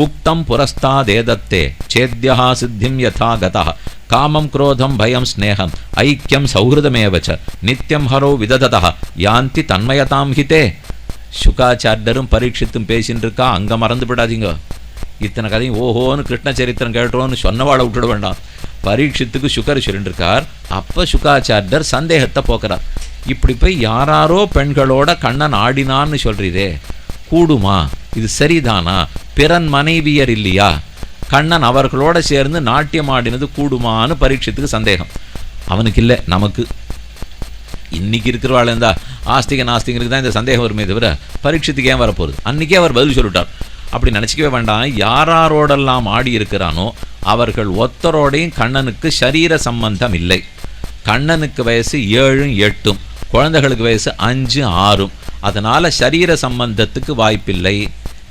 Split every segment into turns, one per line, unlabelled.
உக்தம் புரஸ்தாதேதத்தே சேத்யா சித்திம் யதா கதா காமம் குரோதம் பயம் ஸ்நேகம் ஐக்கியம் சௌஹிருதமேவச்ச நித்யம் ஹரோ விதததா யாந்தி தன்மயதாம் ஹிதே சுகாச்சாரியரும் பரீட்சித்தும் பேசின்னு இருக்கா அங்க மறந்து விடாதீங்க இத்தனை கதையும் ஓஹோன்னு கிருஷ்ணச்சரித்திரம் கேட்டோன்னு சொன்னவாளை விட்டுட வேண்டாம். பரீட்சித்துக்கு சுகர் சொல்லிருக்கார் அப்ப சுகாச்சாரியர் சந்தேகத்தை போக்குறார். இப்படி போய் யாராரோ பெண்களோட கண்ணன் ஆடினான்னு சொல்கிறீரே கூடுமா இது சரிதானா? பிறன் மனைவியர் இல்லையா? கண்ணன் அவர்களோட சேர்ந்து நாட்டியம் ஆடினது கூடுமான்னு பரீட்சத்துக்கு சந்தேகம். அவனுக்கு இல்லை நமக்கு. இன்னைக்கு இருக்கிறவாள் இருந்தா ஆஸ்திக நாஸ்திகருக்கு தான் இந்த சந்தேகம் வருமே தவிர பரீட்சத்துக்கு ஏன் வரப்போகுது? அன்றைக்கே அவர் பதில் சொல்லிட்டார். அப்படி நினச்சிக்கவே வேண்டாம் யாராரோடெல்லாம் ஆடி இருக்கிறானோ அவர்கள் ஒத்தரோடையும் கண்ணனுக்கு சரீர சம்பந்தம் இல்லை. கண்ணனுக்கு வயசு ஏழும் எட்டும் குழந்தைகளுக்கு வயசு அஞ்சு ஆறும். அதனால் சரீர சம்பந்தத்துக்கு வாய்ப்பில்லை.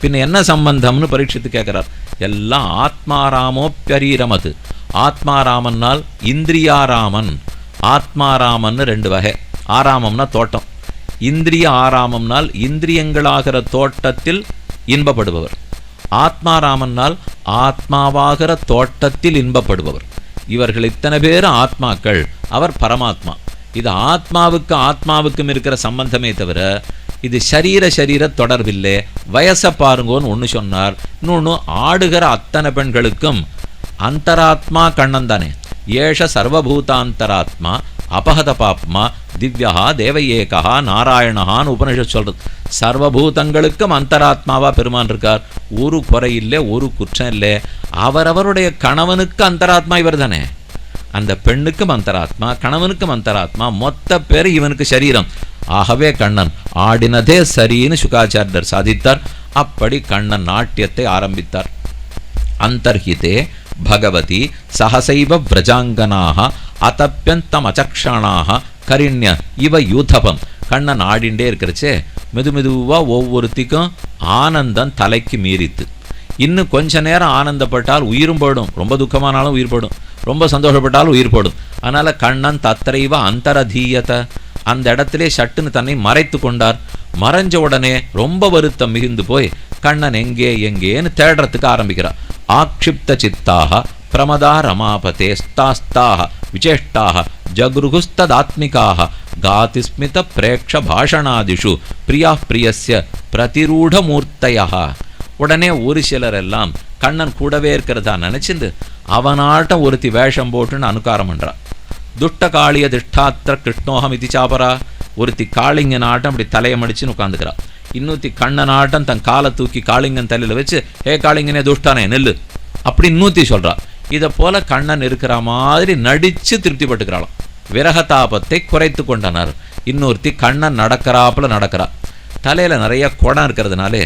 பின்ன என்ன சம்பந்தம்னு பரீட்சித்து கேட்குறார் எல்லாம் ஆத்மாராமோப்பியரீரமது ஆத்மாராமன்னால் இந்திரியாராமன். ஆத்மாராமன்னு ரெண்டு வகை. ஆராமம்னா தோட்டம். இந்திரிய ஆராமம்னால் இந்திரியங்களாகிற தோட்டத்தில் இன்பப்படுபவர். ஆத்மாராமன்னால் ஆத்மாவாகிற தோட்டத்தில் இன்பப்படுபவர். இவர்கள் இத்தனை பேர் ஆத்மாக்கள். அவர் பரமாத்மா. இது ஆத்மாவுக்கு ஆத்மாவுக்கும் இருக்கிற சம்பந்தமே தவிர இது சரீர சரீர தொடர்பில்லை. வயசை பாருங்கோன்னு ஒன்று சொன்னார். இன்னொன்று ஆடுகிற அத்தனை பெண்களுக்கும் அந்தராத்மா கண்ணன் தானே ஏஷ சர்வபூதாந்தராத்மா அபகத பாப்மா திவ்யா தேவயேகா நாராயணஹான்னு உபனிஷத் சொல்கிறது சர்வபூதங்களுக்கும் அந்தராத்மாவா பெருமான் இருக்கார். ஒரு குறை இல்லை ஒரு குற்றம் இல்லை. அவரவருடைய கணவனுக்கு அந்தராத்மா இவர் தானே அந்த பெண்ணுக்கும் அந்தராத்மா கணவனுக்கும் அந்தராத்மா மொத்த பேர் இவனுக்கு சரீரம். ஆகவே கண்ணன் ஆடினதே சரின்னு சுகாச்சாரியர் சாதித்தார். அப்படி கண்ணன் நாட்டியத்தை ஆரம்பித்தார். அந்தர்ஹிதே பகவதி சகசைவ விரஜாங்கனாக அதப்பியந்தம் அச்சக்ஷானாக கரிண்ய இவ யூதபம். கண்ணன் ஆடிண்டே இருக்கிறச்சே மெது மெதுவா ஒவ்வொருத்திக்கும் ஆனந்தம் தலைக்கு மீறித்து. இன்னும் கொஞ்ச நேரம் ஆனந்தப்பட்டால் உயிரும் போயிடும். ரொம்ப துக்கமானாலும் உயிர் போயிடும். ரொம்ப சந்தோஷப்பட்டாலும் உயிர் போடும். அதனால கண்ணன் தத்திரைவ அந்தரதீயத்தை அந்த இடத்திலே சட்டுன்னு தன்னை மறைத்து கொண்டார். மறைஞ்ச உடனே ரொம்ப வருத்தம் மிகுந்து போய் கண்ணன் எங்கே எங்கேன்னு தேடுறதுக்கு ஆரம்பிக்கிறார். ஆக்ஷிப்த சித்தாக பிரமதா ரமாபதே ஸ்தாஸ்தாக விசேஷ்டாக ஜகுருகுஸ்ததாத்மிகாக காதிஸ்மித பிரேக்ஷ பாஷணாதிஷு பிரியா பிரியஸ்ய பிரதிரூடமூர்த்தையா உடனே ஒரு சிலர் எல்லாம் கண்ணன் கூடவே இருக்கிறதா நினைச்சிருந்து அவனாட்டம் ஒருத்தி வேஷம் போட்டுன்னு அனுகாரம் பண்ணுறான் துஷ்ட காளிய திஷ்டாத்திர கிருஷ்ணோகம் இது சாபரா ஒருத்தி காளிங்கன் ஆட்டம் அப்படி தலையை மடிச்சுன்னு உட்காந்துக்கிறா இன்னொருத்தி கண்ணன் ஆட்டம் தன் காலை தூக்கி காளிங்கன் தலையில் வச்சு ஏ காளிங்கனே துஷ்டானே நெல்லு. அப்படி இன்னூத்தி சொல்றா. இதை போல கண்ணன் இருக்கிற மாதிரி நடித்து திருப்திப்பட்டுக்கிறாளாம். விரகதாபத்தை குறைத்து கொண்டனர். இன்னொருத்தி கண்ணன் நடக்கிறாப்புல நடக்கிறா. தலையில் நிறைய குடம் இருக்கிறதுனாலே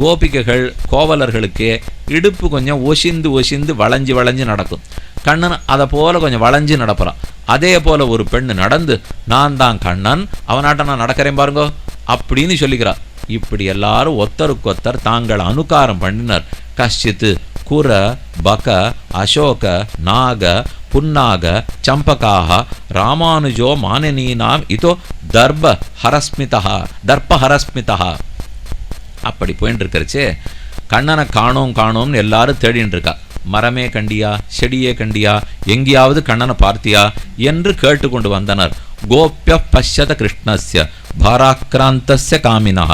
கோபிகைகள் கோவலர்களுக்கு இடுப்பு கொஞ்சம் ஒசிந்து ஒசிந்து வளைஞ்சு வளைஞ்சு நடக்கும். கண்ணன் அதை போல் கொஞ்சம் வளைஞ்சு நடப்புறான். அதே போல் ஒரு பெண்ணு நடந்து நான் தான் கண்ணன் அவனாட்ட நான் நடக்கிறேன் பாருங்கோ அப்படின்னு சொல்லிக்கிறார் இப்படி எல்லாரும் ஒத்தருக்கொத்தர் தாங்கள் அனுகாரம் பண்ணினர். கஷ்டித்து குர பக அசோக நாக புன்னாக சம்பகாக ராமானுஜோ மானனீனாம் இதோ தர்ப ஹரஸ்மிதா தர்ப ஹரஸ்மிதா அப்படி போயின்னு இருக்கிறச்சு கண்ணனை காணோம் காணோம்னு எல்லாரும் தேடின்னு இருக்கா மரமே கண்டியா செடியே கண்டியா எங்கேயாவது கண்ணனை பார்த்தியா என்று கேட்டுக்கொண்டு வந்தனர். கோப்பிய பஷ்யத கிருஷ்ணஸ்ய பாராக்கிராந்தஸ்ய காமினா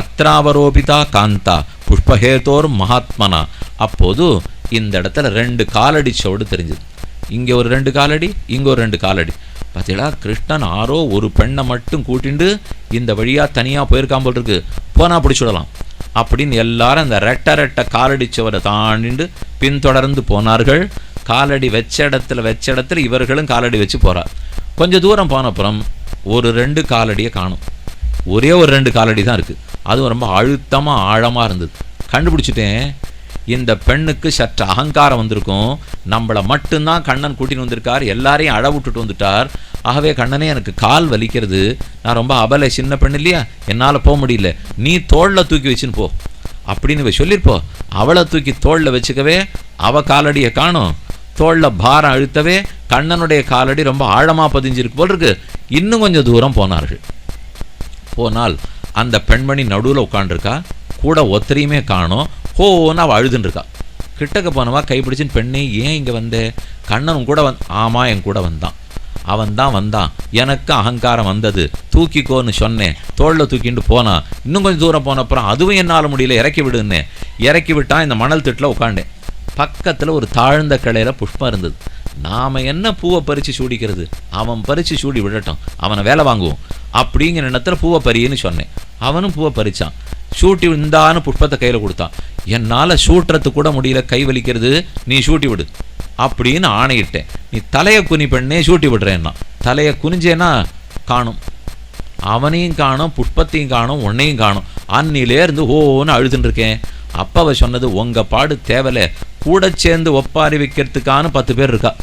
அத்ராவரோபிதா காந்தா புஷ்பஹேதோர் மகாத்மனா. அப்போது இந்த இடத்துல ரெண்டு காலடி சோடு தெரிஞ்சது. இங்கே ஒரு ரெண்டு காலடி இங்கே ஒரு ரெண்டு காலடி. பார்த்தீங்களா கிருஷ்ணன் ஆரோ ஒரு பெண்ணை மட்டும் கூட்டிண்டு இந்த வழியாக தனியாக போயிருக்கான் போல் இருக்கு. போனால் பிடிச்சுடலாம் அப்படின்னு எல்லாரும் அந்த ரெட்ட ரெட்ட காலடிச்சவரை தாண்டிண்டு பின்தொடர்ந்து போனார்கள். காலடி வச்ச இடத்துல வச்ச இடத்துல இவர்களும் காலடி வச்சு போகிறார் கொஞ்சம் தூரம் போன அப்புறம் ஒரு ரெண்டு காலடியை காணும். ஒரே ஒரு ரெண்டு காலடி தான் இருக்குது அதுவும் ரொம்ப அழுத்தமாக ஆழமாக இருந்தது. கண்டுபிடிச்சிட்டேன். இந்த பெண்ணுக்கு சற்று அகங்காரம் வந்திருக்கும். நம்மளை மட்டும்தான் கண்ணன் கூட்டின்னு வந்திருக்கார். எல்லாரையும் அழ விட்டுட்டு வந்துட்டார். ஆகவே கண்ணனே எனக்கு கால் வலிக்கிறது. நான் ரொம்ப அபலை சின்ன பெண் இல்லையா? என்னால் போக முடியல. நீ தோளில் தூக்கி வச்சுன்னு போ. அப்படின்னு இவ சொல்லியிருப்போ. அவளை தூக்கி தோளில் வச்சுக்கவே அவ காலடியை காணும். தோளில் பாரம் அழுத்தவே கண்ணனுடைய காலடி ரொம்ப ஆழமாக பதிஞ்சிருக்கு போல் இருக்கு. இன்னும் கொஞ்சம் தூரம் போனார்கள். போனால் அந்த பெண்மணி நடுவில் உட்காண்டிருக்கா கூட ஒத்தரையுமே காணோம். ஹோன்னு அவள் அழுதுன்னு இருக்கா. கிட்டக்க போனவா கைப்பிடிச்சின்னு பெண்ணே ஏன் இங்கே வந்த? கண்ணனும் கூட வந் ஆமாம் என் கூட வந்தான். அவன் தான் வந்தான். எனக்கு அகங்காரம் வந்தது. தூக்கிக்கோன்னு சொன்னேன். தோளில் தூக்கிட்டு போனான் இன்னும் கொஞ்சம் தூரம் போன அப்புறம் அதுவும் என்னால் முடியல. இறக்கி விடுன்னு. இறக்கி விட்டான் இந்த மணல் திட்டில் உட்காண்டேன் பக்கத்தில் ஒரு தாழ்ந்த கிளையில புஷ்பம் இருந்தது. நாம் என்ன பூவை பறித்து சூடிக்கிறது? அவன் பறித்து சூடி விடட்டும். அவனை வேலை வாங்குவோம். அப்படிங்கிற எண்ணத்தில் பூவை பறின்னு சொன்னேன். அவனும் பூவை பறித்தான் சூட்டி இந்தான்னு புஷ்பத்தை கையில் கொடுத்தான். என்னால் சூட்டுறது கூட முடியல கை வலிக்கிறது நீ சூட்டி விடு. அப்படின்னு ஆணையிட்டேன். நீ தலையை குனி பெண்ணே சூட்டி விடுறேன்னா தலையை குனிஞ்சேன்னா காணும். அவனையும் காணும் புட்பத்தையும் காணும் உன்னையும் காணும். அன்னிலே இருந்து ஓன்னு அழுதுன்னு இருக்கேன். அப்ப சொன்னது உங்கள் பாடு தேவல. கூட சேர்ந்து ஒப்பாரி வைக்கிறதுக்கான பத்து பேர் இருக்கா.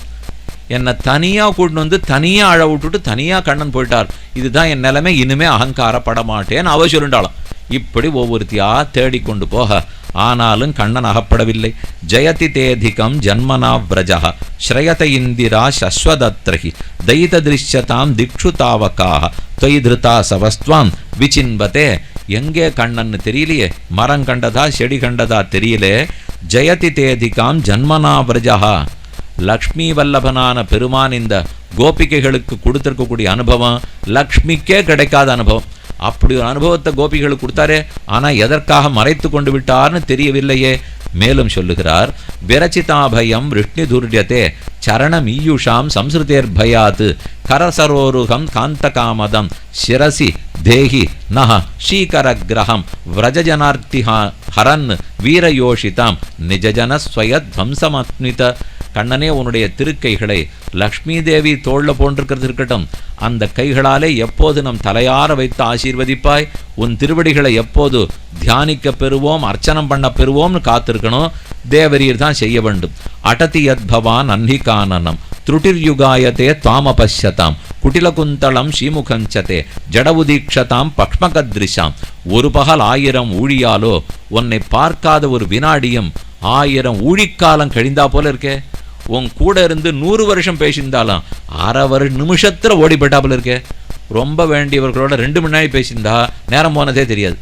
என்னை தனியாக கூட்டின்னு வந்து தனியாக அழ விட்டுட்டு தனியாக கண்ணன் போயிட்டார். இதுதான் என் நிலைமை. இனிமே அகங்காரப்பட மாட்டேன்னு அவ சொல்லிட்டாளாம். இப்படி ஒவ்வொருத்தையாக தேடிக்கொண்டு போக ஆனாலும் கண்ணன் அகப்படவில்லை. ஜெயதி தேதிகம் ஜன்மனா விரஜா ஸ்ரயத இந்திரா சஸ்வதத்ரஹி. தைத திருஷ்யதாம் திக்ஷு தாவக்காக தொய் திருதா சவஸ்துவாம் விசின்பதே எங்கே கண்ணன்னு தெரியலையே? மரம் கண்டதா செடி கண்டதா தெரியலே. ஜெயதி தேதிகாம் ஜன்மனா விரஜா லக்ஷ்மி வல்லபனான பெருமான் இந்த கோபிகைகளுக்கு கொடுத்துருக்கக்கூடிய அனுபவம் லக்ஷ்மிக்கே கிடைக்காத அனுபவம். அப்படி ஒரு அனுபவத்தை கோபிகளுக்கு கொடுத்தாரே ஆனா எதற்காக மறைத்து கொண்டு விட்டார்னு தெரியவில்லையே. மேலும் சொல்லுகிறார் விரச்சிதாபயம் விஷ்ணு துர்யதே சரணம் ஈயுஷாம் சம்ஸ்ருதேர் பயாத்து கரசரோருகம் காந்தகாமதம் சிரசி தேஹி நஹ ஸ்ரீகரகிரகம் விரஜஜனார்த்திஹா ஹரன் வீரயோஷிதாம் நிஜஜன துவம்சமத்மித கண்ணனே உன்னுடைய திருக்கைகளை லக்ஷ்மி தேவி தோல்ல போன்றிருக்கிறது இருக்கட்டும். அந்த கைகளாலே எப்போது நம் தலையார வைத்து ஆசீர்வதிப்பாய்? உன் திருவடிகளை எப்போது தியானிக்க பெறுவோம் அர்ச்சனம் பண்ண பெறுவோம்னு காத்திருக்கணும். தேவரீர் தான் செய்ய வேண்டும். அடதியத் பவான் அன்னிகானனம் த்ருட்டிர்யுகாயத்தே துவாமபஷ்யதாம் குட்டிலகுந்தளம் ஸ்ரீமுகஞ்சதே ஜடவுதீக்ஷதாம் பக்ஷ்மகத்ரிஷாம் ஒரு பகல் ஆயிரம் ஊழியாலோ உன்னை பார்க்காத ஒரு வினாடியும் ஆயிரம் ஊழிக்காலம் கழிந்தா போல இருக்கே. உன் கூட இருந்து நூறு வருஷம் பேசியிருந்தாலும் அரை நிமிஷத்தில் நிமிஷத்துல ஓடி போயிட்டாப்புல இருக்கே. ரொம்ப வேண்டியவர்களோட ரெண்டு மணி நேரம் பேசியிருந்தா நேரம் போனதே தெரியாது.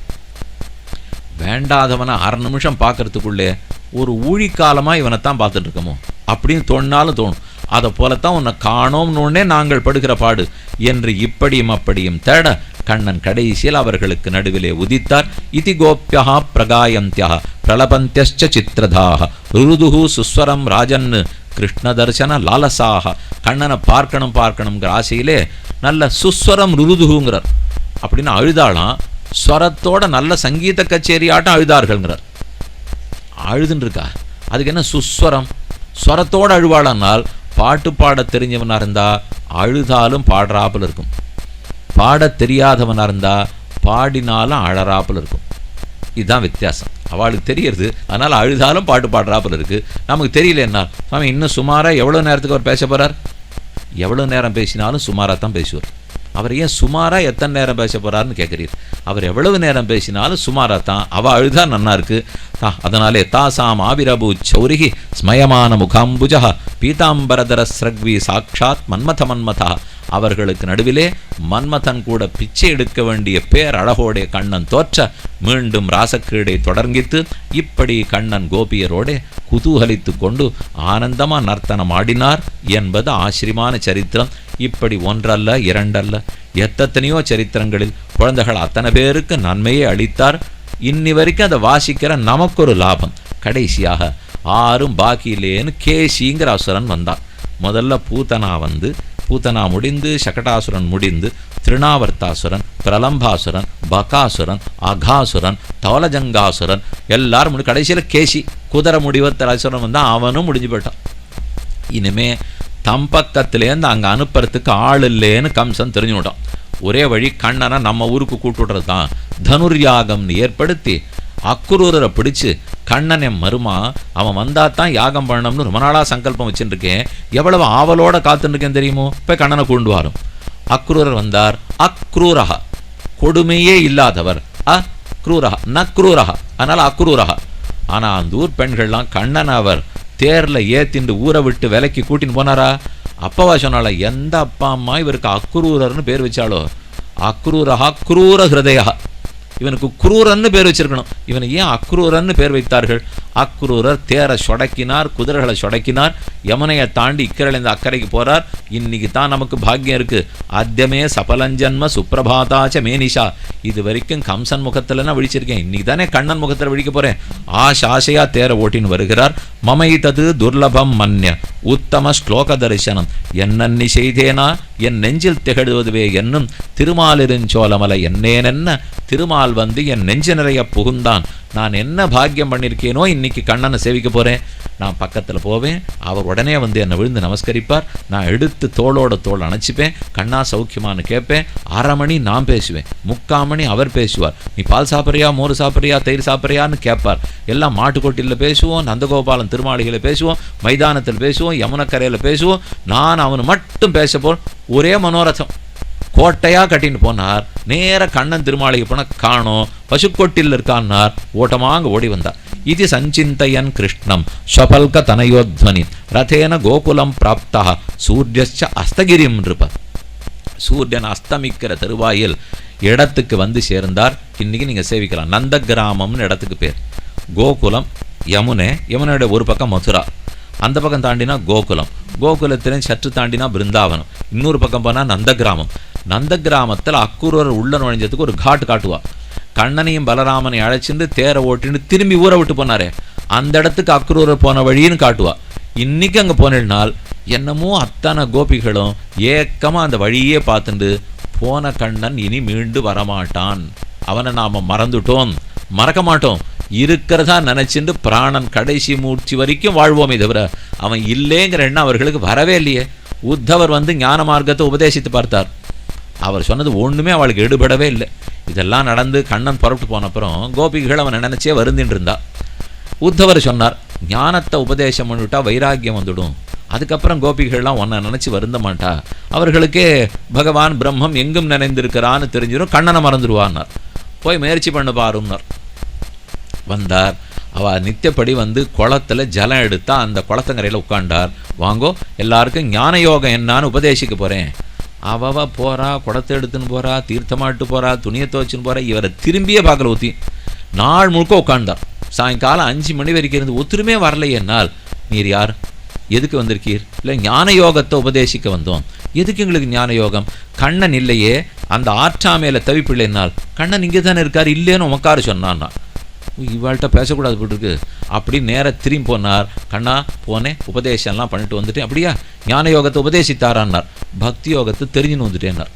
வேண்டாதவனை அரை நிமிஷம் பார்க்கறதுக்குள்ளே ஒரு ஊழிக்காலமா இவனைத்தான் பார்த்துட்டு இருக்கமோ அப்படின்னு தோணினாலும் தோணும். அதை போலத்தான் உன்னை காணோம்னு நாங்கள் படுகிற பாடு. என்று இப்படியும் அப்படியும் தேட கண்ணன் கடைசியில் அவர்களுக்கு நடுவிலே உதித்தார். இதி கோப்பியா பிரகாயந்தியா பிரலபந்தியச்ச சித்திரதாக ருதுகு சுஸ்வரம் ராஜன் கிருஷ்ண தர்சன லாலசாக கண்ணனை பார்க்கணும் பார்க்கணுங்கிற ஆசையிலே நல்ல சுஸ்வரம் ருதுகுங்கிறார் அப்படின்னு அழுதாளாம். ஸ்வரத்தோட நல்ல சங்கீத கச்சேரி ஆட்டம் அழுதார்கள்ங்கிறார். அழுதுன்னு இருக்கா அதுக்கு என்ன சுஸ்வரம்? ஸ்வரத்தோட அழுவாளனால் பாட்டு பாட தெரிஞ்சவனாக இருந்தால் அழுதாலும் பாடுறாப்புல இருக்கும். பாடத் தெரியாதவனாக இருந்தால் பாடினாலும் அழறாப்புல இருக்கும். இதுதான் வித்தியாசம். அவளுக்கு தெரியறது அதனால் அழுதாலும் பாட்டு பாடுறாப்புல இருக்குது நமக்கு தெரியல என்ன? சுவாமி இன்னும் சுமாராக எவ்வளோ நேரத்துக்கு அவர் பேச போகிறார் எவ்வளோ நேரம் பேசினாலும் சுமாராக தான் பேசுவார். அவர் ஏன் சுமாராக எத்தனை நேரம் பேச போகிறாருன்னு கேட்குறீர் அவர் எவ்வளவு நேரம் பேசினாலும் சுமாராக தான். அவள் அழுதா நன்னா இருக்கு. தா அதனாலே தாசாம் ஆவிரபு சௌரிகி ஸ்மயமான முகாம்புஜா பீதாம்பரதர ஸ்ரக்வி சாட்சாத் மன்மத மன்மதா. அவர்களுக்கு நடுவிலே மன்மதன் கூட பிச்சை எடுக்க வேண்டிய பேரழகோடைய கண்ணன் தோற்ற மீண்டும் ராசக்கீடை தொடர்கித்து இப்படி கண்ணன் கோபியரோடே குதூகலித்து கொண்டு ஆனந்தமா நர்த்தனம் ஆடினார் என்பது ஆச்சரியமான சரித்திரம். இப்படி ஒன்றல்ல இரண்டல்ல எத்தனையோ சரித்திரங்களில் குழந்தைகள் அத்தனை பேருக்கு நன்மையை அளித்தார். இன்னி வரைக்கும் அதை வாசிக்கிற நமக்கு ஒரு லாபம். கடைசியாக ஆறும் பாக்கி இல்லையேன்னு கேசிங்கிற அசுரன் வந்தான். முதல்ல பூத்தனா வந்து பூத்தனா முடிந்து சகடாசுரன் முடிந்து திருநாவர்த்தாசுரன் பிரலம்பாசுரன் பகாசுரன் அகாசுரன் தவலஜங்காசுரன் எல்லாரும் முடி கடைசியில் கேசி குதிரை முடிவத்தர் அசுரன் வந்தான் அவனும் முடிஞ்சு போயிட்டான். இனிமே தம் பக்கத்துலேருந்து அங்கே அனுப்புறதுக்கு ஆள் இல்லைன்னு கம்சன் தெரிஞ்சு விட்டான் ஒரே வழி கண்ணனை நம்ம ஊருக்கு கூட்டுடுறது தான் தனுர்யாகம்னு ஏற்படுத்தி அக்குரூரரை பிடிச்சு கண்ணன் என் மருமா அவன் வந்தா தான் யாகம் பண்ணணும்னு ரொம்ப நாளாக சங்கல்பம் வச்சுட்டு இருக்கேன் எவ்வளவு ஆவலோட காத்துருக்கேன் இருக்கேன் தெரியுமோ? இப்போ கண்ணனை கொண்டு வரும். அக்ரூரர் வந்தார். அக்ரூரஹா. கொடுமையே இல்லாதவர். அ குரூரஹா ந க்ரூரஹா அதனால அக்ரூரஹா. ஆனா அந்த ஊர் பெண்கள்லாம் கண்ணன் அவர் தேர்ல ஏத்திண்டு ஊரை விட்டு விலைக்கு கூட்டின்னு போனாரா? அப்பவா சொன்னால எந்த அப்பா அம்மா இவருக்கு அக்ரூரர்னு பேர் வச்சாலோ அக்ரூரஹா குரூர ஹிருதயா இவனுக்கு குரூரன்னு பேர் வச்சிருக்கணும். இவனை ஏன் அக்ரூரன்னு பேர் வைத்தார்கள்? அக்ரூரர் தேரை சொடக்கினார் குதிரைகளை சொடக்கினார் யமுனையை தாண்டி இக்கரையிலேருந்து அக்கறைக்கு போறார். இன்னைக்கு தான் நமக்கு பாக்கியம் இருக்கு. ஆத்தியமே சபலஞ்சன்ம சுப்பிரபாதாச்ச மேனிஷா. இது வரைக்கும் கம்சன் முகத்துலனா விழிச்சிருக்கேன். இன்னைக்கு தானே கண்ணன் முகத்தில் விழிக்க போறேன். ஆசாசையா தேரை ஓட்டின்னு வருகிறார். மமை தது துர்லபம் மன்ய. உத்தம ஸ்லோக தரிசனம். என்னன்னி செய்தேனா? என் நெஞ்சில் திகழ்வதுவே என்னும் திருமாலிருஞ்சோலமலை என்னேனென்ன? திருமால் வந்து என் நெஞ்சு நிறைய புகுந்தான். நான் என்ன பாக்கியம் பண்ணியிருக்கேனோ இன்னைக்கு கண்ணனை சேவிக்க போறேன். நான் பக்கத்தில் போவேன். அவர் உடனே வந்து என்னை விழுந்து நமஸ்கரிப்பார். நான் எடுத்து தோளோட தோல் அணைச்சிப்பேன். கண்ணா சௌக்கியமான்னு கேட்பேன். அரை மணி நான் பேசுவேன். முக்கால் மணி அவர் பேசுவார். நீ பால் சாப்பிட்றியா மோர் சாப்பிட்றியா தயிர் சாப்பிட்றியான்னு கேட்பார். எல்லாம் மாட்டுக்கொட்டியில் பேசுவோம் நந்தகோபாலன் திருமாளிகையில் பேசுவோம் மைதானத்தில் பேசுவோம் யமுனக்கரையில் பேசுவோம். நான் அவனு மட்டும் பேச போல் ஒரே மனோரதம். கோட்டையா கட்டின்னு போனார். நேர கண்ணன் திருமாளிகை போன காணோம். பசுக்கொட்டில் இருக்கான்னார். ஓட்டமாக ஓடி வந்தார். இது சஞ்சிந்தையன் கிருஷ்ணம். ஸ்வபல்க தனயோத்வனி ரதேன கோகுலம் பிராப்தா. சூரியச்ச அஸ்தகிரிம் இருப்பார் சூரியன் அஸ்தமிக்கிற தருவாயில் இடத்துக்கு வந்து சேர்ந்தார். இன்னைக்கு நீங்க சேவிக்கலாம். நந்த கிராமம்னு இடத்துக்கு பேர். கோகுலம் யமுனை யமுனையோட ஒரு பக்கம் மதுரா. அந்த பக்கம் தாண்டினா கோகுலம். கோகுலத்திலும் சற்று தாண்டினா பிருந்தாவனம். இன்னொரு பக்கம் போனால் நந்த கிராமம் நந்த கிராமத்தில் அக்குரூர் உள்ள நுழைஞ்சதுக்கு ஒரு காட்டு காட்டுவா. கண்ணனையும் பலராமனையும் அழைச்சிட்டு தேரை ஓட்டின்னு திரும்பி ஊரை விட்டு போனாரே. அந்த இடத்துக்கு அக்குரூரர் போன வழின்னு காட்டுவா. இன்னைக்கு அங்கே போனால் என்னமோ அத்தனை கோபிகளும் ஏக்கமாக அந்த வழியே பார்த்துண்டு போன கண்ணன் இனி மீண்டு வரமாட்டான். அவனை நாம் மறந்துட்டோம். மறக்க மாட்டோம். இருக்கிறதா நினச்சிட்டு பிராணன் கடைசி மூச்சு வரைக்கும் வாழ்வோமே தவிர அவன் இல்லைங்கிற எண்ணம் அவர்களுக்கு வரவே இல்லையே. உத்தவர் வந்து ஞான மார்க்கத்தை உபதேசித்து பார்த்தார். அவர் சொன்னது ஒன்றுமே அவளுக்கு எடுபடவே இல்லை. இதெல்லாம் நடந்து கண்ணன் புறப்பட்டு போன அப்புறம் கோபிகள் அவனை நினச்சே வருந்தின்னு இருந்தா உத்தவர் சொன்னார் ஞானத்தை உபதேசம் பண்ணிவிட்டா வைராக்கியம் வந்துடும். அதுக்கப்புறம் கோபிகள்லாம் ஒன்றை நினச்சி வருந்த மாட்டா. அவர்களுக்கே பகவான் பிரம்மம் எங்கும் நினைந்திருக்கிறான்னு தெரிஞ்சிடும் கண்ணனை மறந்துடுவான்னார் போய் முயற்சி பண்ண பாருன்னார். வந்தார். அவ நித்தியப்படி வந்து குளத்துல ஜலம் எடுத்தா அந்த குளத்தங்கரையில் உட்காண்டார் வாங்கோ எல்லாருக்கும் ஞான யோகம் என்னான்னு உபதேசிக்க போகிறேன் அவவ போகிறா குடத்தை எடுத்துன்னு போகிறா தீர்த்தமாட்டு போகிறா துணியை துவச்சுன்னு போறா இவரை திரும்பியே பார்க்கல ஊற்றி நாள் முழுக்க உட்காண்டார் சாயங்காலம் அஞ்சு மணி வரைக்கும் இருந்து ஒத்துருமே வரலை என்னால். நீர் யார்? எதுக்கு வந்திருக்கீர்? இல்லை ஞான யோகத்தை உபதேசிக்க வந்தோம். எதுக்கு எங்களுக்கு ஞான யோகம் கண்ணன் இல்லையே. அந்த ஆற்றாமையில் தவிப்பில்லை என்னால். கண்ணன் இங்கே தானே இருக்கார். இல்லைன்னு உமக்காரு சொன்னான்னா இவாள்கிட்ட பேசக்கூடாது போட்டுருக்கு அப்படி நேராக திரும்பி போனார். கண்ணா போனேன். உபதேசம்லாம் பண்ணிட்டு வந்துட்டேன். அப்படியா? ஞான யோகத்தை உபதேசித்தாரான்னார். பக்தி யோகத்தை தெரிஞ்சுன்னு வந்துட்டேன்னார்.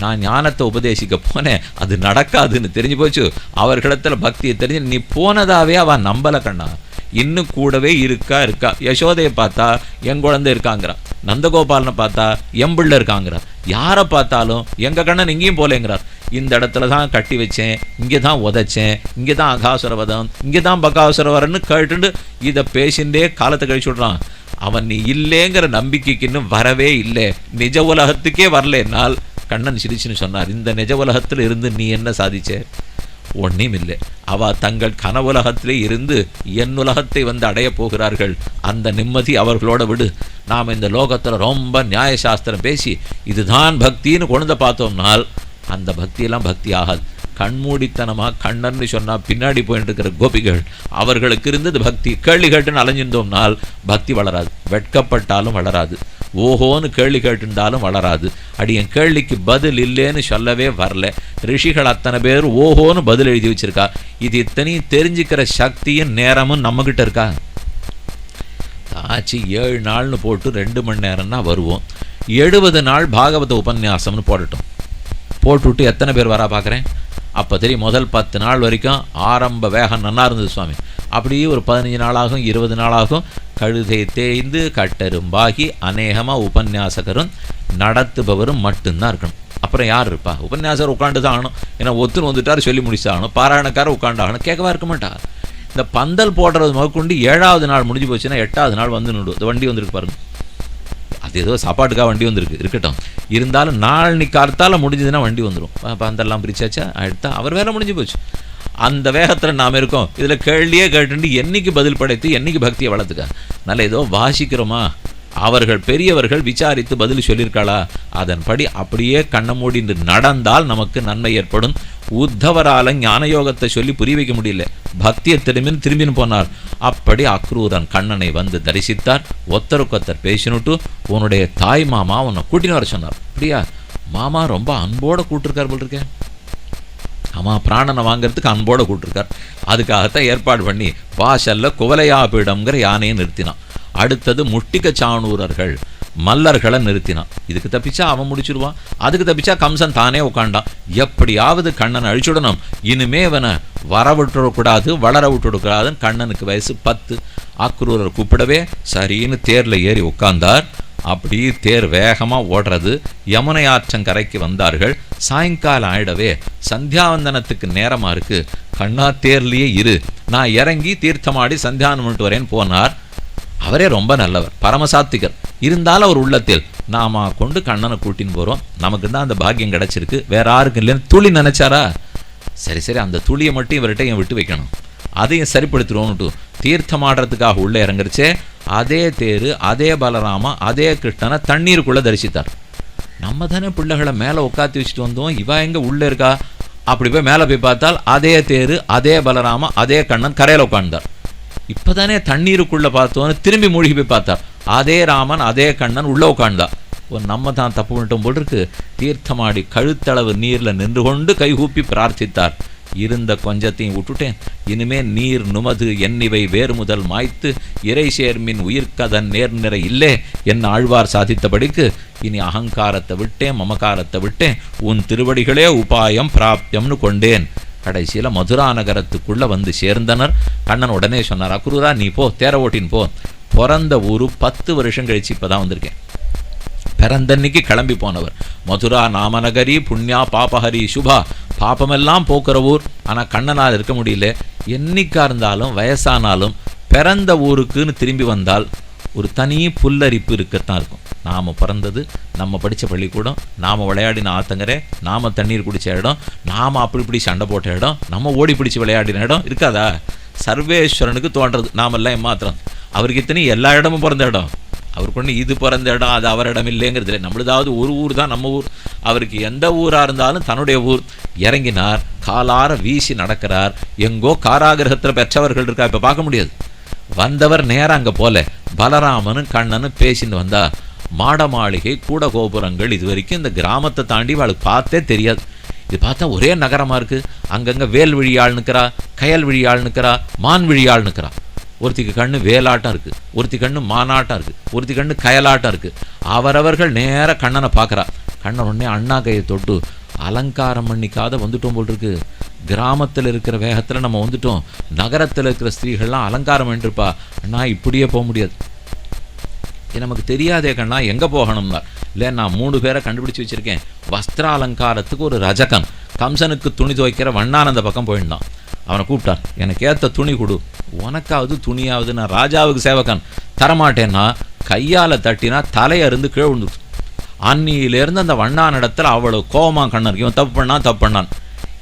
நான் ஞானத்தை உபதேசிக்க போனேன். அது நடக்காதுன்னு தெரிஞ்சு போச்சு. அவர்களிடத்துல பக்தியை தெரிஞ்சு நீ போனதாவே அவன் நம்பல கண்ணா. இன்னும் கூடவே இருக்கா இருக்கா? யசோதையை பார்த்தா என் குழந்தை இருக்காங்கிறான். நந்தகோபாலனை பார்த்தா எம்பிள்ள இருக்காங்கிறார். யாரை பார்த்தாலும் எங்கள் கண்ணன் இங்கேயும் போலேங்கிறார். இந்த இடத்துல தான் கட்டி வச்சேன் இங்கே தான் உதைச்சேன் இங்கே தான் அகாசுரவதம் இங்கே தான் பகாசுரவரன்னு கேட்டுண்டு இதை பேசிண்டே காலத்தை கழிச்சு விட்றான். அவன் நீ இல்லைங்கிற நம்பிக்கைக்கு இன்னும் வரவே இல்லை. நிஜ உலகத்துக்கே வரலேனால் கண்ணன் சிரிச்சுன்னு சொன்னார். இந்த நிஜ உலகத்தில் இருந்து நீ என்ன சாதிச்ச? ஒன்றும் இல்லை அவ தங்கள் கனவுலகத்திலே இருந்து என் உலகத்தை வந்து அடையப் போகிறார்கள். அந்த நிம்மதி அவர்களோட விடு. நாம் இந்த லோகத்தில் ரொம்ப நியாயசாஸ்திரம் பேசி இதுதான் பக்தின்னு கொண்டு பார்த்தோம்னால் அந்த பக்தியெல்லாம் பக்தி ஆகாது. கண்மூடித்தனமா கண்ணன்னு சொன்னா பின்னாடி போயிட்டு இருக்கிற கோபிகள் அவர்களுக்கு இருந்தது பக்தி. கேள்வி கேட்டுன்னு அலைஞ்சிருந்தோம்னால் பக்தி வளராது. வெட்கப்பட்டாலும் வளராது. ஓஹோன்னு கேள்வி கேட்டுண்டாலும் வளராது. அடி என் கேள்விக்கு பதில் இல்லைன்னு சொல்லவே வரல. ரிஷிகள் அத்தனை பேர் ஓஹோன்னு பதில் எழுதி வச்சிருக்கா. இது இத்தனையும் தெரிஞ்சுக்கிற சக்தியும் நேரமும் நம்மகிட்ட இருக்கா? ஆச்சு ஏழு நாள்னு போட்டு ரெண்டு மணி நேரம்னா வருவோம். எழுபது நாள் பாகவத உபன்யாசம்னு போடட்டும். போட்டுவிட்டு எத்தனை பேர் வரா பார்க்குறேன்? அப்போ தெரியும் முதல் பத்து நாள் வரைக்கும் ஆரம்ப வேகம் நல்லா இருந்தது சுவாமி. அப்படியே ஒரு பதினஞ்சு நாளாகும் இருபது நாளாகும். கழுதை தேய்ந்து கட்டெரும்பாகி அநேகமாக உபன்யாசகரும் நடத்துபவரும் மட்டும்தான் இருக்கணும். அப்புறம் யார் இருப்பா? உபன்யாசகர் உட்காந்து தான் ஆகணும். ஏன்னா ஒத்துன்னு வந்துட்டார் சொல்லி முடிச்சு ஆகணும் பாராயணக்காரர் உட்காந்து ஆகணும் கேட்கவா இருக்க மாட்டா இந்த பந்தல் போடுறது முதற்கொண்டு ஏழாவது நாள் முடிஞ்சு போச்சுன்னா எட்டாவது நாள் வந்து நின்று இந்த வண்டி வந்துருக்கு பாருங்கள் அது ஏதோ சாப்பாட்டுக்காக வண்டி வந்திருக்கு இருக்கட்டும். இருந்தாலும் நாளைக்கு காலத்தால் முடிஞ்சதுன்னா வண்டி வந்துடும் பந்தெல்லாம் பிரிச்சாச்சா? எடுத்தா அவர் வேலை முடிஞ்சு போச்சு. அந்த வேகத்தில் நாம் இருக்கோம். இதில் கேள்வியே கேட்டுட்டு என்னைக்கு பதில் படைத்து என்றைக்கு பக்தியை வளர்த்துக்க? நல்ல ஏதோ வாசிக்கிறோமா? அவர்கள் பெரியவர்கள் விசாரித்து பதில் சொல்லியிருக்காளா அதன்படி அப்படியே கண்ண மூடிட்டு நடந்தால் நமக்கு நன்மை ஏற்படும். உத்தவரால ஞான யோகத்தை சொல்லி புரிய வைக்க முடியல. பக்தியை திரும்பின்னு திரும்பின்னு போனார். அப்படி அக்ரூரன் கண்ணனை வந்து தரிசித்தார். ஒத்தருக்கொத்தர் பேசினுட்டு உன்னுடைய தாய் மாமா உன்னை கூட்டின்னு வர சொன்னார். அப்படியா? மாமா ரொம்ப அன்போட கூட்டிருக்கார் போல் இருக்கேன் ஆமா பிராணனை வாங்குறதுக்கு அன்போட கூட்டிருக்கார். அதுக்காகத்தான் ஏற்பாடு பண்ணி வாசல்ல குவலையாபீடம்ங்கிற யானையை நிறுத்தினான். அடுத்தது முட்டிக்க சாணூரர்கள் மல்லர்களை நிறுத்தினான். இதுக்கு தப்பிச்சா அவன் முடிச்சிருவான். அதுக்கு தப்பிச்சா கம்சன் தானே உட்காண்டான் எப்படியாவது கண்ணனை அழிச்சுடணும். இனிமே இவனை வர விட்டுடக்கூடாது வளர விட்டுடக்கூடாதுன்னு கண்ணனுக்கு வயசு பத்து. ஆக்ரூரர் கூப்பிடவே சரின்னு தேரில் ஏறி உட்கார்ந்தார் அப்படி தேர் வேகமாக ஓடுறது யமுனை ஆற்றங்கரைக்கு வந்தார்கள். சாயங்காலம் ஆயிடவே சந்தியாவந்தனத்துக்கு நேரமாக இருக்குது கண்ணா தேர்லேயே இரு. நான் இறங்கி தீர்த்தமாடி சந்தியானம் பண்ணிட்டு வரேன்னு போனார். அவரே ரொம்ப நல்லவர் பரமசாத்திகர் இருந்தாலும் அவர் உள்ளத்தில் நாம கொண்டு கண்ணனை கூட்டின்னு போகிறோம் நமக்கு தான் அந்த பாக்கியம் கிடச்சிருக்கு. வேற யாருக்கும் இல்லைன்னு துளி நினைச்சாரா? சரி சரி அந்த துளியை மட்டும் இவர்கிட்ட என் விட்டு வைக்கணும். அதையும் சரிப்படுத்திடுவோம்னுட்டு தீர்த்தமாடுறதுக்காக உள்ளே இறங்குறச்சே அதே தேரு அதே பலராமா அதே கிருஷ்ணனை தண்ணீருக்குள்ளே தரிசித்தார். நம்ம தானே பிள்ளைகளை மேலே உட்காத்தி வச்சுட்டு வந்தோம். இவ எங்கே உள்ளே இருக்கா? அப்படி போய் மேலே போய் பார்த்தால் அதே தேரு அதே பலராமா அதே கண்ணன் கரையில் உட்காந்தார் இப்போதானே தண்ணீருக்குள்ளே பார்த்தோன்னு திரும்பி மூழ்கி போய் பார்த்தா. அதே ராமன் அதே கண்ணன் உள்ளே உட்கார்ந்தா. ஓ நம்ம தான் தப்பு பண்ணிட்டோம் போல் இருக்கு. தீர்த்தமாடி கழுத்தளவு நீரில் நின்று கொண்டு கைகூப்பி பிரார்த்தித்தார். இருந்த கொஞ்சத்தையும் விட்டுட்டேன். இனிமே நீர் நுமது என்னிவை வேறு முதல் மாய்த்து இறை சேர்மின் உயிர்க்கதன் நேர் நிறை இல்லே என் ஆழ்வார் சாதித்தபடிக்கு. இனி அகங்காரத்தை விட்டேன் மமகாரத்தை விட்டேன். உன் திருவடிகளே உபாயம் பிராப்தியம்னு கொண்டேன். கடைசியில் மதுரா நகரத்துக்குள்ளே வந்து சேர்ந்தனர். கண்ணன் உடனே சொன்னார் அக்ரூரா நீ போ தேர ஓட்டின் போ. பிறந்த ஊரு பத்து வருஷம் கழிச்சு இப்பதான் வந்திருக்கேன். பிறந்தன்னைக்கு கிளம்பி போனவர். மதுரா நாமநகரி புண்ணியா பாபஹரி சுபா பாப்பமெல்லாம் போக்குற ஊர். ஆனால் கண்ணனால் இருக்க முடியல. என்னைக்கா இருந்தாலும் வயசானாலும் பிறந்த ஊருக்குன்னு திரும்பி வந்தால் ஒரு தனி புல்லரிப்பு இருக்கத்தான் இருக்கும். நாம பிறந்தது நம்ம படிச்ச பள்ளிக்கூடம் நாம விளையாடின ஆத்தங்கரை நாம தண்ணீர் குடிச்ச இடம் நாம அப்படி இப்படி சண்டை போட்ட இடம் நம்ம ஓடி பிடிச்சு விளையாடின இடம் இருக்காதா? சர்வேஸ்வரனுக்கு தோன்றது நாமெல்லாம் ஏமாத்திரம் அவருக்கு இத்தனை எல்லா இடமும் பிறந்த இடம். அவருக்கு ஒன்று இது பிறந்த இடம் அது அவர் இடம் இல்லைங்கிறது இல்லை. நம்மளதாவது ஒரு ஊர் தான் நம்ம ஊர். அவருக்கு எந்த ஊராக இருந்தாலும் தன்னுடைய ஊர். இறங்கினார் காலார வீசி நடக்கிறார். எங்கோ காராகிரகத்தில் பெற்றவர்கள் இருக்கா? இப்போ பார்க்க முடியாது. வந்தவர் நேரம் அங்கே போல பலராமனும் கண்ணனும் பேசின்னு வந்தா மாட மாளிகை கூட கோபுரங்கள் இது வரைக்கும் இந்த கிராமத்தை தாண்டி அவளுக்கு பார்த்தே தெரியாது. இது பார்த்தா ஒரே நகரமாக இருக்குது அங்கங்கே வேல் விழியாள் நிற்கிறா கயல் விழியாள் நிற்கிறா மான் விழியாள் நிற்கிறா ஒருத்திக்கு கண்ணு வேலாட்டம் இருக்குது ஒருத்தி கண்ணு மானாட்டம் இருக்குது ஒருத்தி கண்ணு கயலாட்டம் இருக்குது அவரவர்கள் நேராக கண்ணனை பார்க்கறா. கண்ணன் உடனே அண்ணா கையை தொட்டு அலங்காரம் பண்ணிக்காத வந்துட்டோம் போல் இருக்குது கிராமத்தில் இருக்கிற வேகத்தில் நம்ம வந்துட்டோம். நகரத்தில் இருக்கிற ஸ்திரீகள்லாம் அலங்காரம் வேண்டிருப்பா அண்ணா இப்படியே போக முடியாது. நமக்கு தெரியாதே கண்ணா எங்கே போகணும்னா. இல்லை நான் மூணு பேரை கண்டுபிடிச்சி வச்சிருக்கேன். வஸ்திர அலங்காரத்துக்கு ஒரு ரஜகன் கம்சனுக்கு துணி துவைக்கிற வண்ணானந்த பக்கம் போயிருந்தான் அவனை கூப்பிட்டான் எனக்கு ஏற்ற துணி கொடு. உனக்காவது துணியாவது நான் ராஜாவுக்கு சேவகன். தரமாட்டேன்னா கையால் தட்டினா தலையருந்து கீழே விழுந்துட்டு அன்னியிலேருந்து அந்த வண்ணானிடத்தில் இடத்துல கோபமாக கோவமா கண்ணன் இவன் தப்பு பண்ணான் தப்பு பண்ணான்.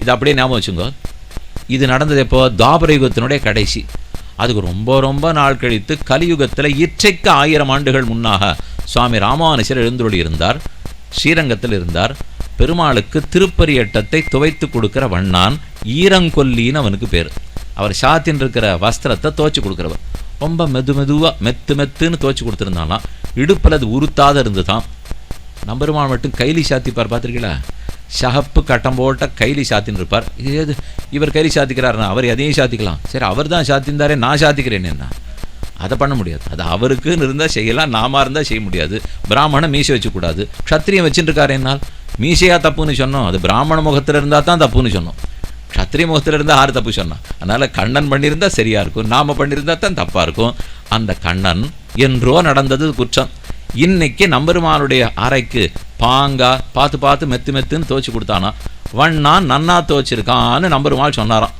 இது அப்படியே ஞாபகம் வச்சுங்க. இது நடந்தது எப்போ? தாபர யுகத்தினுடைய கடைசி. அதுக்கு ரொம்ப ரொம்ப நாள் கழித்து கலியுகத்தில் இற்றைக்கு ஆயிரம் ஆண்டுகள் முன்னாக சுவாமி ராமானுஷர் எழுந்துள்ளி இருந்தார் ஸ்ரீரங்கத்தில் இருந்தார். பெருமாளுக்கு திருப்பரியட்டத்தை துவைத்து கொடுக்கிற வண்ணான் ஈரங்கொல்லின்னு அவனுக்கு பேர். அவர் சாத்தின் இருக்கிற வஸ்திரத்தை துவைச்சு கொடுக்குறவர். ரொம்ப மெது மெதுவா மெத்து மெத்துன்னு துவைச்சு கொடுத்துருந்தாலாம் இடுப்பில் அது உருத்தாத இருந்துதான். நம்பெருமான் மட்டும் கைலி சாத்திப்பார் பார்த்துருக்கீங்களா? சகப்பு கட்டம் போட்ட கைலி சாத்தின்னு இருப்பார் இது ஏது இவர் கைலி சாத்திக்கிறாருன்னா அவர் எதையும் சாத்திக்கலாம். சரி அவர் தான் சாத்தியிருந்தாரே நான் சாத்திக்கிறேன் என்ன? அதை பண்ண முடியாது. அது அவருக்குன்னு இருந்தால் செய்யலாம் நாம இருந்தால் செய்ய முடியாது. பிராமணன் மீசை வச்சுக்கூடாது. க்ஷத்திரியம் வச்சுட்டு என்னால். மீசையாக தப்புன்னு சொன்னோம். அது பிராமண முகத்தில் இருந்தால் தான் தப்புன்னு சொன்னோம். க்ஷத்திரிய முகத்தில் இருந்தால் ஆறு தப்பு சொன்னான். அதனால் கண்ணன் பண்ணியிருந்தா சரியாக இருக்கும். நாம பண்ணியிருந்தா தான் தப்பாக இருக்கும். அந்த கண்ணன் என்றோ நடந்தது குற்றம். இன்னைக்கு நம்பருமானுடைய அறைக்கு பாங்கா பார்த்து பார்த்து மெத்து மெத்துன்னு துவச்சு கொடுத்தானா? வண்ணான் நன்னா துவச்சிருக்கான்னு நம்பருமாள் சொன்னாராம்.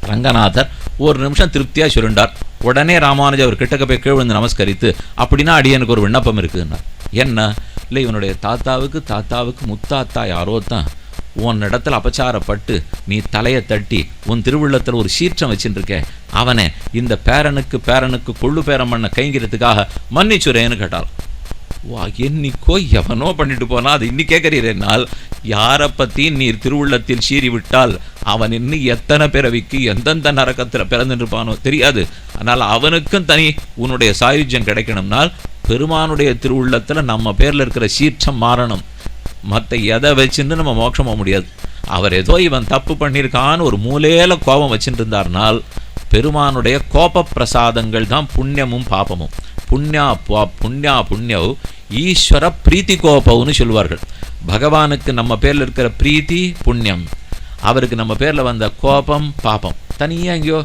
ரங்கநாதர் ஒரு நிமிஷம் திருப்தியாக சுருண்டார். உடனே ராமானுஜர் அவர் கிட்டக்க போய் கீழ் விழுந்து நமஸ்கரித்து அப்படின்னா அடியனுக்கு ஒரு விண்ணப்பம் இருக்குன்னார். என்ன? இல்லை இவனுடைய தாத்தாவுக்கு தாத்தாவுக்கு முத்தாத்தா யாரோ தான் உன் இடத்துல அபச்சாரப்பட்டு நீ தலையை தட்டி உன் திருவிழத்தில் ஒரு சீற்றம் வச்சுட்டு அவனை இந்த பேரனுக்கு பேரனுக்கு கொள்ளு பேரம் பண்ண கைங்கிறதுக்காக மன்னிச்சுரேன்னு கேட்டாள். வா என்னைக்கோ எவனோ பண்ணிட்டு போனா அது இன்னி கேட்கிறீர்கள் யாரை பற்றி நீர் திருவுள்ளத்தில் சீறி விட்டால் அவன் இன்னும் எத்தனை பிறவிக்கு எந்தெந்த நரக்கத்தில் பிறந்துருப்பானோ தெரியாது. அதனால் அவனுக்கும் தனி உன்னுடைய சாயுஜ்யம் கிடைக்கணும்னால் பெருமானுடைய திருவுள்ளத்தில் நம்ம பேரில் இருக்கிற சீற்றம் மாறணும். மற்ற எதை வச்சுருந்து நம்ம மோட்சம் போக முடியாது. அவர் ஏதோ இவன் தப்பு பண்ணியிருக்கான்னு ஒரு மூலையில் கோபம் வச்சுட்டு இருந்தார்னால் பெருமானுடைய கோப பிரசாதங்கள் தான் புண்ணியமும் பாபமும். புண்ணியா பா- புண்ணியா புண்ணியவ் ஈஸ்வர பிரீத்தி கோபவுன்னு சொல்லுவார்கள் பகவானுக்கு நம்ம பேரில் இருக்கிற பிரீத்தி புண்ணியம். அவருக்கு நம்ம பேரில் வந்த கோபம் பாபம். தனியாக எங்கேயோ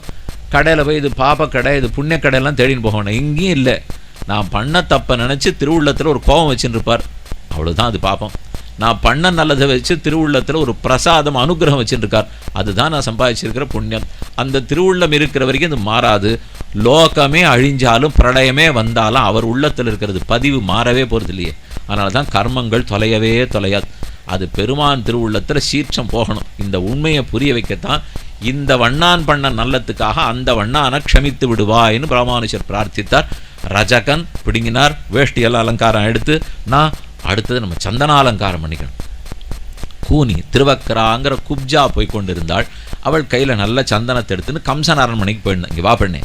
கடையில் போய் இது பாப கடை இது புண்ணிய கடையெல்லாம் தேடின்னு போகணும். எங்கேயும் இல்லை. நான் பண்ண தப்பை நினச்சி திருவுள்ளத்தில் ஒரு கோபம் வச்சுன்னு இருப்பார். அவ்வளவுதான் அது பாப்போம் நான் பண்ண நல்லதை வச்சு திருவுள்ளத்தில் ஒரு பிரசாதம் அனுகிரகம் வச்சுருக்கார். அதுதான் நான் சம்பாதிச்சிருக்கிற புண்ணியம். அந்த திருவுள்ளம் இருக்கிற வரைக்கும் இது மாறாது. லோகமே அழிஞ்சாலும் பிரளயமே வந்தாலும் அவர் உள்ளத்தில் இருக்கிறது பதிவு மாறவே போகிறது இல்லையே. அதனால தான் கர்மங்கள் தொலையவே தொலையாது. அது பெருமான் திருவுள்ளத்தில் சீற்றம் போகணும். இந்த உண்மையை புரிய வைக்கத்தான் இந்த வண்ணான் பண்ண நல்லத்துக்காக அந்த வண்ணானை க்ஷமித்து விடுவாயின்னு பிராமானுஷர் பிரார்த்தித்தார். ரஜகன் பிடுங்கினார். வேஷ்டியெல்லாம் அலங்காரம் எடுத்து நான் அடுத்தது நம்ம சந்தன அலங்காரம் பண்ணிக்கணும். கூனி திருவக்கராங்கிற குப்ஜா போய் கொண்டிருந்தாள். அவள் கையில் நல்ல சந்தனத்தை எடுத்துன்னு கம்சன் அரண்மனைக்கு போயிருந்தேன் இங்கே வா பெண்ணே.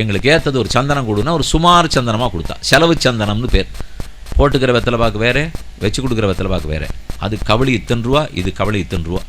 எங்களுக்கு ஏற்றது ஒரு சந்தனம் கொடுன்னா ஒரு சுமார் சந்தனமாக கொடுத்தா. செலவு சந்தனம்னு பேர். போட்டுக்கிற வெத்தலை பாக்கு வேறு வச்சு கொடுக்குற வெத்தலை பாக்கு வேறு. அது கவளி இத்தனை ரூபா இது கவளி இத்தனை ரூபா.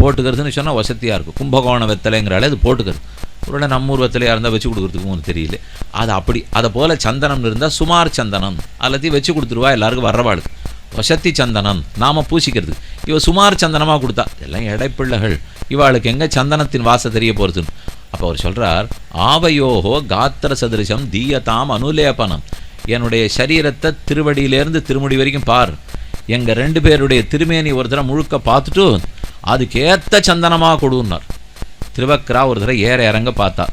போட்டுக்கிறதுன்னு சொன்னால் வசதியாக இருக்கும். கும்பகோணம் வெத்தலைங்கிறாலே அது போட்டுக்கிறது. உடனே நம்ம உருவத்தில் இருந்தால் வச்சு கொடுக்குறதுக்கும் ஒன்று தெரியல. அது அப்படி அதை போல் சந்தனம் இருந்தால் சுமார் சந்தனம். எல்லாத்தையும் வச்சு கொடுத்துருவா எல்லாருக்கும் வர்றவாளுக்கு வசத்தி சந்தனம் நாம் பூசிக்கிறது. இவ சுமார் சந்தனமாக கொடுத்தா எல்லாம் இடைப்பிள்ளைகள் இவாளுக்கு எங்கே சந்தனத்தின் வாச தெரிய போகிறதுன்னு அப்போ அவர் சொல்கிறார் ஆவையோகோ காத்திர சதிருஷம் தீயதாம் அனுலேபனம். என்னுடைய சரீரத்தை திருவடியிலேருந்து திருமுடி வரைக்கும் பார். எங்கள் ரெண்டு பேருடைய திருமேனி ஒரு தடவை முழுக்க பார்த்துட்டு அதுக்கேற்ற சந்தனமாக கொடுன்னார். திருவக்கரா ஒரு தடவை ஏற இறங்க பார்த்தா.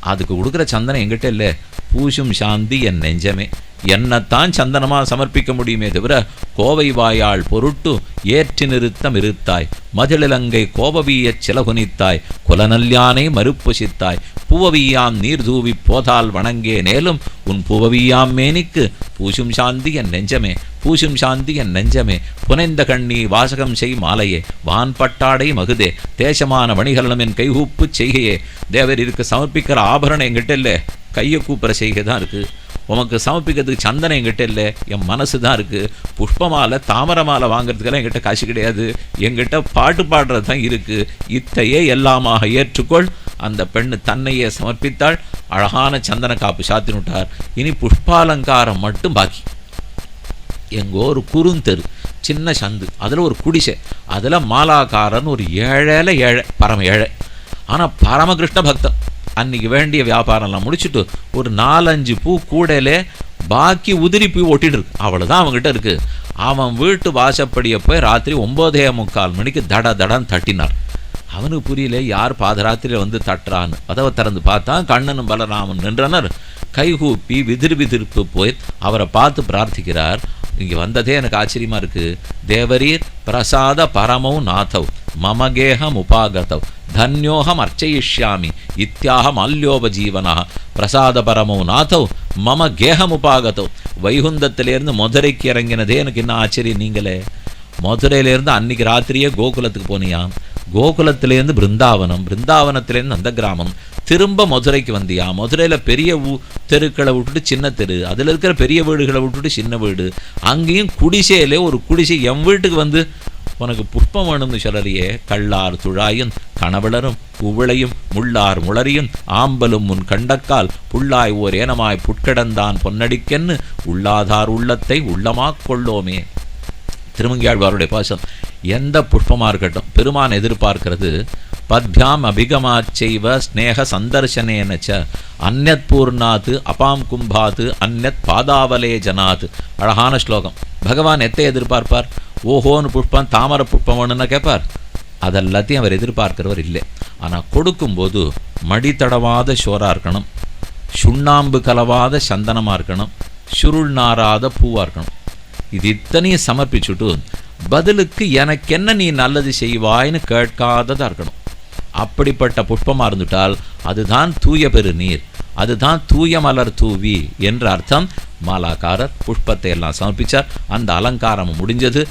அதுக்கு கொடுக்குற சந்தனம் எங்கிட்ட இல்லை. பூசும் சாந்தி என் நெஞ்சமே. என்னத்தான் சந்தனமாக சமர்ப்பிக்க முடியுமே தவிர கோவை வாயாள் பொருட்டு ஏற்றி நிறுத்தம் இருத்தாய். மதிலிலங்கை கோபவீயச் சிலகுனித்தாய். குலநல்யானை மறுப்புசித்தாய். பூவவியாம் நீர் தூவி போதால் வணங்கே நேலும் உன் பூவவியாம் மேனிக்கு பூசும் சாந்தி என் நெஞ்சமே பூசும் சாந்தி என் நெஞ்சமே. புனைந்த கண்ணி வாசகம் செய் மாலையே வான் பட்டாடை மகுதே தேசமான வணிகரணம் என் கைகூப்பு செய்கையே. தேவர் இருக்க சமர்ப்பிக்கிற ஆபரணம் எங்கிட்ட இல்லை கையை கூப்புற செய்கை தான் இருக்குது உமக்கு சமர்ப்பிக்கிறதுக்கு சந்தனம் என்கிட்ட இல்லை. என் மனசு தான் இருக்குது புஷ்பமாலை தாமரை மாலை வாங்குறதுக்கெல்லாம் என்கிட்ட காசு கிடையாது. என்கிட்ட பாட்டு பாடுறது தான் இருக்குது இத்தையே எல்லாமாக ஏற்றுக்கொள். அந்த பெண்ணு தன்னையே சமர்ப்பித்தாள். அழகான சந்தன காப்பு சாத்தினுட்டார் இனி புஷ்பாலங்காரம் மட்டும் பாக்கி. எங்கோ ஒரு குறுந்தெரு சின்ன சந்து அதில் ஒரு குடிசை அதில் மாலாக்காரன் ஒரு ஏழையில ஏழை பரம ஏழை. ஆனால் பரமகிருஷ்ண பக்தன். அன்னைக்கு வேண்டிய வியாபாரம்லாம் முடிச்சுட்டு ஒரு நாலஞ்சு பூ கூடையிலே பாக்கி உதிரி பூ ஒட்டிட்டு இருக்கு. அவ்வளோதான் அவங்ககிட்ட இருக்கு. அவன் வீட்டு வாசப்படியை போய் ராத்திரி ஒம்போதே முக்கால் மணிக்கு தட தடன்னு தட்டினார் அவனுக்கு புரியல யார் பாதராத்திரியில் வந்து தட்டுறான்னு. கதவை திறந்து பார்த்தா கண்ணனும் பலராமன் நின்றனர். கைகூப்பி விதிர் விதிர்ப்பு போய் அவரை பார்த்து பிரார்த்திக்கிறார். இங்கே வந்ததே எனக்கு ஆச்சரியமாக இருக்கு. தேவரீர் பிரசாத பரமௌ நாதவ் மமகேகம் உபாகதவ் தன்யோகம் அர்ச்சயிஷ்யாமி இத்தியாக மால்யோபஜீவனா பிரசாத பரமோ நாதவ் மம கேகமுபாகதோ வைகுந்தத்திலேருந்து மதுரைக்கு இறங்கினதே எனக்கு என்ன ஆச்சரியம் நீங்களே மதுரையிலேருந்து அன்னைக்கு ராத்திரியே கோகுலத்துக்கு போனியாம் கோகுலத்திலேருந்து பிருந்தாவனம் பிருந்தாவனத்திலேருந்து அந்த கிராமம் திரும்ப மதுரைக்கு வந்தியா மதுரையில் பெரிய ஊ தெருக்களை விட்டுட்டு சின்ன தெரு அதில் இருக்கிற பெரிய வீடுகளை விட்டுட்டு சின்ன வீடு அங்கேயும் குடிசையிலே ஒரு குடிசை என் வீட்டுக்கு வந்து உனக்கு புஷ்பம் வேணும்னு சொல்லலையே கள்ளார் துழாயும் கணவளரும் குவளையும் முள்ளார் முளரியும் ஆம்பலும் முன் கண்டக்கால் புள்ளாய் ஓர் ஏனமாய் புட்கடந்தான் பொன்னடிக்கென்னு உள்ளாதார் உள்ளத்தை உள்ளமாக்கொள்ளோமே திருமங்கியாழ்வாருடைய பாசம் எந்த புஷ்பமாக இருக்கட்டும் பெருமான் எதிர்பார்க்கிறது பத்யாம் அபிகமாச்செய்வ ஸ்நேக ச அந்நத் பூர்ணாத் அபாம் கும்பாத் அந்நத் பாதாவலே ஜனாத் அழகான ஸ்லோகம். பகவான் எத்தை எதிர்பார்ப்பார்? ஓஹோன்னு புஷ்பம் தாமரை புஷ்பம் வேணும்னா கேட்பார் அதெல்லாத்தையும் அவர் எதிர்பார்க்கிறவர் இல்லை. ஆனால் கொடுக்கும்போது மடி தடவாத ஷோராக இருக்கணும் சுண்ணாம்பு கலவாத சந்தனமாக இருக்கணும் சுருள் நாராத பூவாக இருக்கணும். இது இத்தனையும் சமர்ப்பிச்சுட்டு பதிலுக்கு எனக்கு என்ன நீ நல்லது செய்வாய்ன்னு கேட்காததாக இருக்கணும். அப்படிப்பட்ட புஷ்பமாக இருந்துட்டால் அதுதான் தூய பெரு நீர் அதுதான் தூய மலர் தூவி என்ற அர்த்தம். மாலாக்காரர் புஷ்பத்தை எல்லாம் சமர்ப்பிச்சார். அந்த அலங்காரம் முடிஞ்சது.